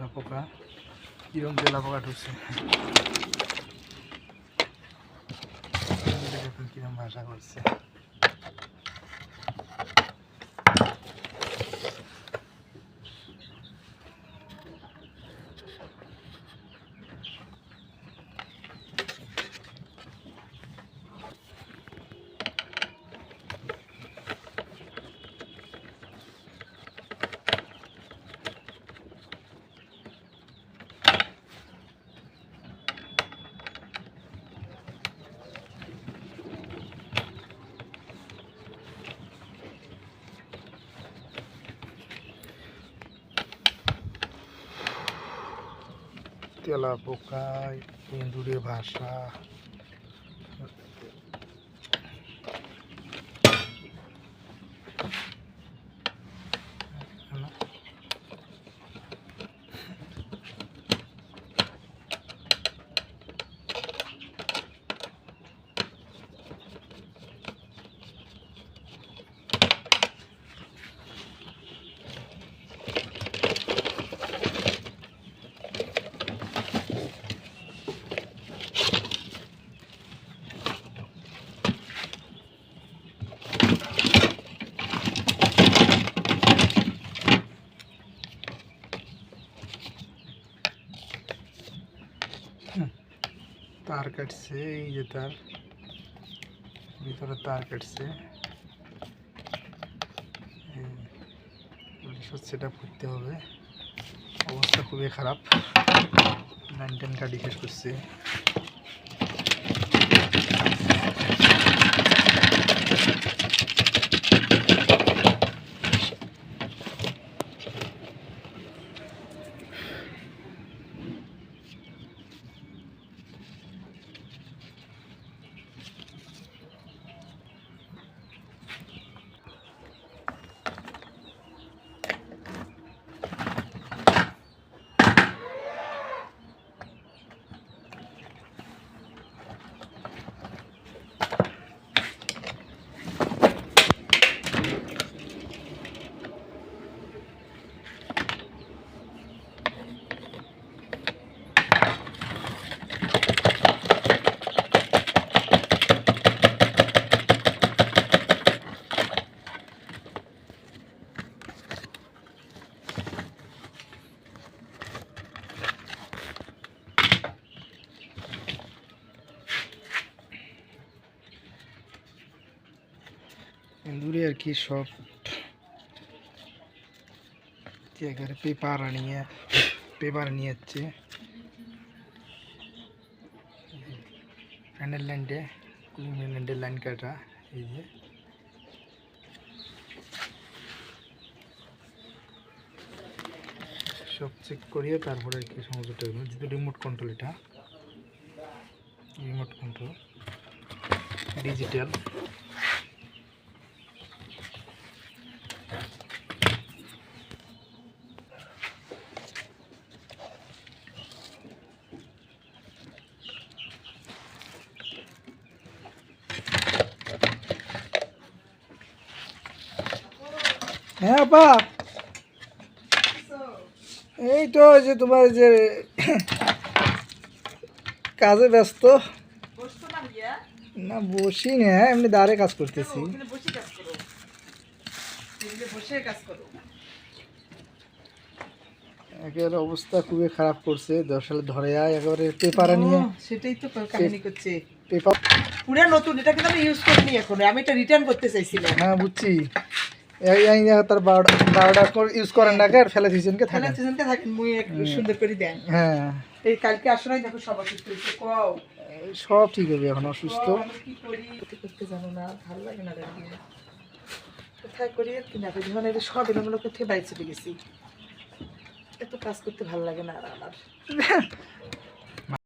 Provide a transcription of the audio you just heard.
তেলা পোকা কিরম তেলা পোকা ঢুকছে? কিরম ভাষা করছে। তেলা পোকা ইন্দুরের ভাষা তার কাটছে, এই যে তার। ভিতরে তার কাটছে। সেটা করতে হবে। অবস্থা খুবই খারাপ। নাইন টেন কাটি শেষ করছে। ইন্দুরে আর কি সব। জায়গায় পেপার আনিয়ে, পেপার নিয়ে যাচ্ছে ফ্যানের কুলিং লাইনটের লাইন কাটা, এই যে। সব চেক করিয়ে তারপরে আর কি সংযোগটা যেহেতু রিমোট কন্ট্রোল এটা রিমোট কন্ট্রোল ডিজিটাল হ্যাঁ আপা এই তো যে তোমার যে কাজে ব্যস্ত। না বসি না এমনি দাঁড়ে কাজ করতেছি। ওখানে বসে কাজ করো টেবিলে বসে কাজ করো একেবারে অবস্থা খুবই খারাপ করছে দশ সালে ধরে আয় একেবারে পেপার নিয়ে। সেটাই তো কাহিনী করছে। পেপার পুরা নতুন এটা কিন্তু আমি ইউজ করিনি এখন আমি এটা রিটার্ন করতে চাইছিলাম। হ্যাঁ বুঝছি। এই তার বারোটা বারোটা ইউজ করেন না আর ফেলে দিয়েছেন কে তাহলে থাকেন থাকেন মুই একটু সুন্দর করে দেন। হ্যাঁ। এই কালকে আসো নাই দেখো সব অসুস্থ হয়েছে কও? সব ঠিক হবে এখন অসুস্থ। কি করি? করতে জানো না ভালো লাগে না দাঁড়িয়ে কোথায় করি কি না করি? মানে এটা সব এলোমেলো থেকে বাড়ি চলে গেছি। এত কাজ করতে ভালো লাগে না আর আমার।